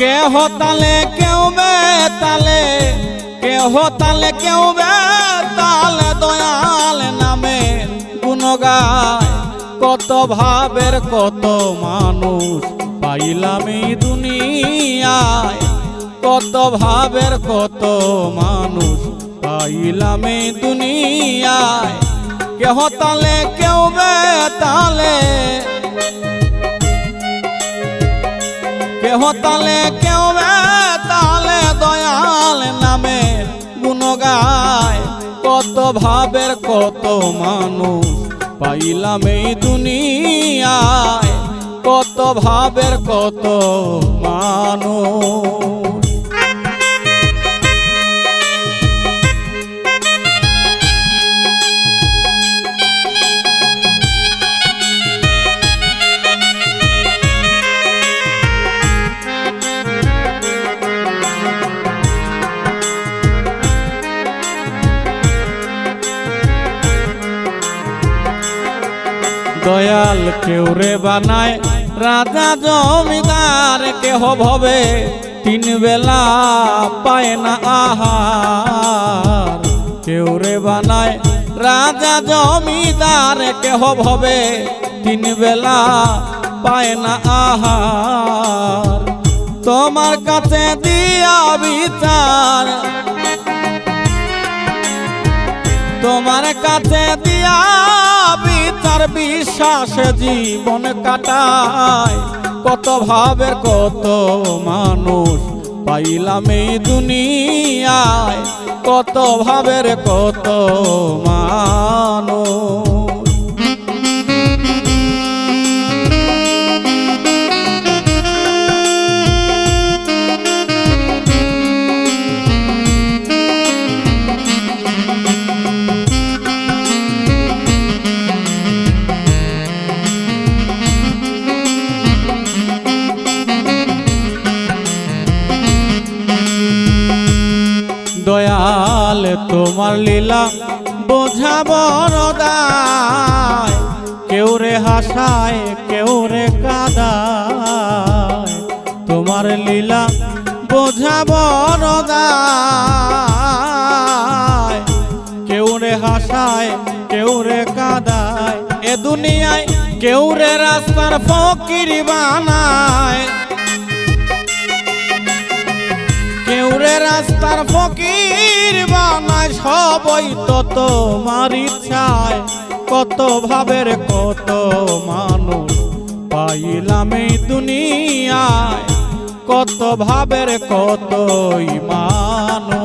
কেহ তালে কেউ তালে কেহ তালে কেউ তালে দয়াল নামে গুণ গায় কত ভাবের, কত মানুষ পাইলাম দুনিয়ায়। কত ভাবের, কত মানুষ পাইলাম দুনিয়ায়। কেহ তালে কেউ তালে কেহ কেউ তালে দয়াল নামে গুণ গায় কত ভাবের, কত মানুষ পাইলাম এই দুনিয়ায়। কত ভাবের, কত মানুষ দয়াল কেউ রে বানায়? রাজা জমিদার কেহ ভবে? তিন বেলা পায় না আহার। কেউ রে বানায়? রাজা জমিদার কেহ ভবে? তিন বেলা পায় না আহার। তোমার কাছে দিয়া বিচার তোমার কাছে দিয়া বিচার বিশ্বাস জীবন কাটায়। কত ভাবে কত মানুষ পাইলাম এই দুনিয়ায়। কত ভাবের কত মানুষ। দয়াল তোমার লীলা বোঝা বড়দায় কেউ রে হাসায়, কেউ রে কাদায়। তোমার লীলা বোঝা বড়দায় কেউ রে হাসায়, কেউ রে কাদায়। এ দুনিয়ায় কেউ রে রাস্তার ফকির বানায়। রাস্তার ফকির বানায় সবই তো তোমার ইচ্ছায়। কত ভাবের, কত মানুষ পাইলাম এই দুনিয়ায়। কত ভাবের, কতই মানুষ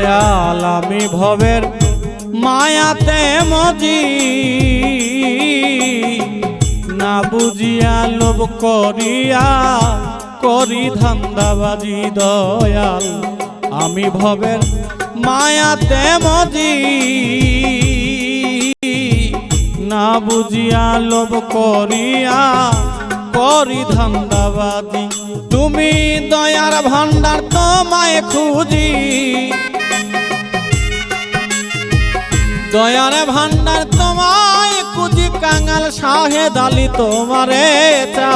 দয়াল আমি ভবের মায়াতে মজি। না বুঝিয়া লোভ করিয়া করি ধান্দাবাজি দয়াল, আমি ভবের মায়াতে মজি। না বুঝিয়া লোভ করিয়া করি ধান্দাবাজি, তুমি দয়ার ভান্ডার তোমায় খুঁজি। দয়ার ভান্ডার তোমায় কুজি কাঙাল শাহেদ আলী তোমারে চা।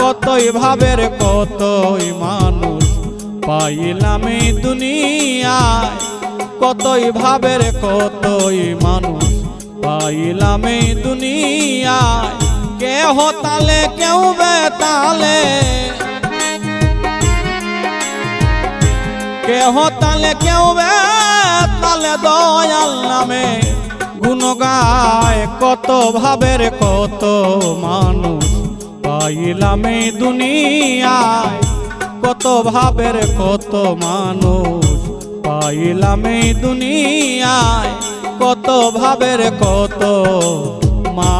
কতই ভাবের, কতই মানুষ পাইলাম এই দুনিয়ায়। কতই ভাবের, কতই মানুষ পাইলাম এই দুনিয়ায়। কেহ তালে, কেউ বেতালে। কেহ তালে, কেউ তালে দয়াল নামে গুণ গায় কত ভাবের, কত মানুষ পাইলাম দুনিয়ায়। কত ভাবের, কত মানুষ পাইলাম দুনিয়ায়। কত ভাবের, কত মা